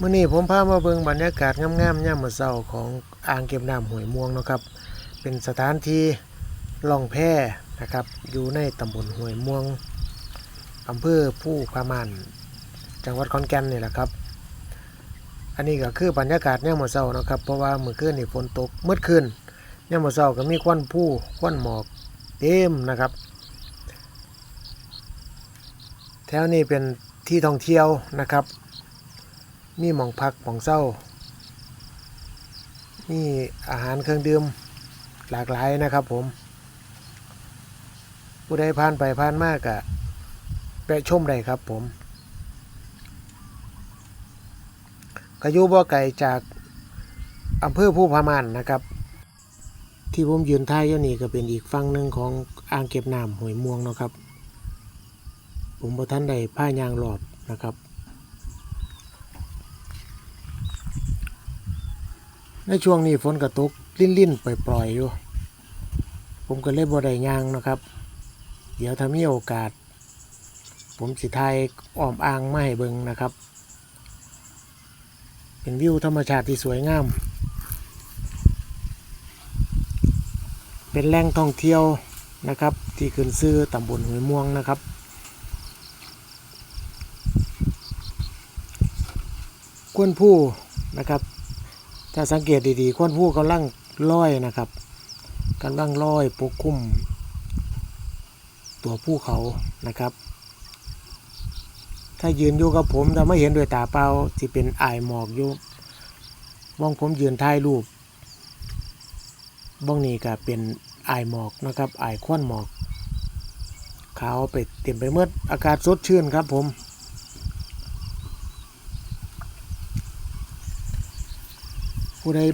มื่อนี้ผมพามาเบิ่งบรรยากาศงามๆย่ามมื้อเช้าของอ่างเก็บน้ำห้วยม่วงเนาะครับ เป็นสถานที่ล่องแพนะครับ อยู่ในตำบลห้วยม่วงอำเภอผู้พามานจังหวัดขอนแก่นนี่แหละครับ อันนี้ก็คือบรรยากาศย่ามมื้อเช้าเนาะครับเพราะว่าเมื่อคืนนี่ฝนตกเมื่อคืนย่ามมื้อเช้าก็มีควันผู้ควันหมอกเต็มนะครับ แถวนี้เป็นที่ท่องเที่ยวนะครับ มีหมองพักหมองเศร้า มีอาหารเครื่องดื่มหลากหลายนะครับผม ผู้ใดผ่านไปผ่านมากอะแวะชมได้ครับผมกอยุบ่ไก่จากอำเภอผู้พามานนะครับ ที่ผมยืนท้ายอยู่นี่ก็เป็นอีกฝั่งหนึ่งของอ่างเก็บน้ำห้วยม่วงนะครับ ผมบ่ทันได้ผ้ายางหลอบนะครับ ในช่วงนี้ฝนกระตกลิ่นลิ่นๆปล่อยๆอยู่ ผมก็เลยบ่ได้ยางนะครับ เดี๋ยวถ้ามีโอกาส ผมสิไทยอ้อมอ่างไมาให้เบิงนะครับ เป็นวิวธรรมชาติที่สวยงาม เป็นแหล่งท่องเที่ยวนะครับ ที่ขึ้นชื่อตำบลหวยม่วงนะครับกวนผู้นะครับ ถ้าสังเกตดีๆก้อนผู้กำลังลอยนะครับกำลังลอยปกคลุมตัวภูเขานะครับ ถ้ายืนอยู่กับผมถ้าไม่เห็นด้วยตาเปล่าที่เป็นอายหมอกอยู่บ้องผมยืนถ่ายรูปบ้องนี้ก็เป็นอายหมอกนะครับอายควันหมอกขาวไปเต็มไปหมดอากาศสดชื่นครับผม ผู้ใด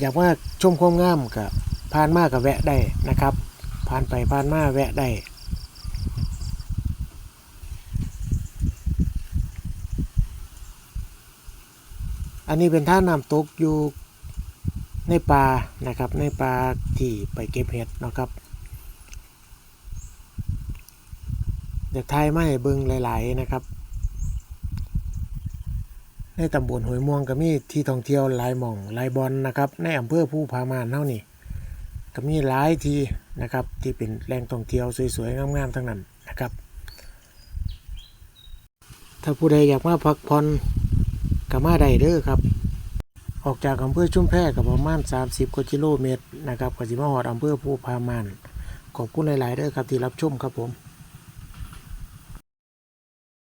อยากว่าชมความงามกับผ่านมากกับแวะได้นะครับผ่านไปผ่านมาแวะได้อันนี้เป็นท่าน้ำตกอยู่ในป่านะครับ ในป่าที่ไปเก็บเห็ดนะครับเด็กไทยมาให้เบิ่งหลาย ๆ นะครับ ในตำบลห้วยม่วงก็มีที่ท่องเที่ยวหลายหม่องหลายบอลนะครับ ในอำเภอผู้พามานเท่านี้ก็มีหลายที่นะครับที่เป็นแหล่งท่องเที่ยวสวยๆงามๆทั้งนั้นนะครับ ถ้าผู้ใดอยากมาพักผ่อนก็มาได้เด้อครับ ออกจากอำเภอชุ่มแพก็ประมาณ 30กว่ากิโลเมตรนะครับก็สิมาฮอดอำเภอผู้พามานขอบคุณหลายๆเด้อครับที่รับชมครับผม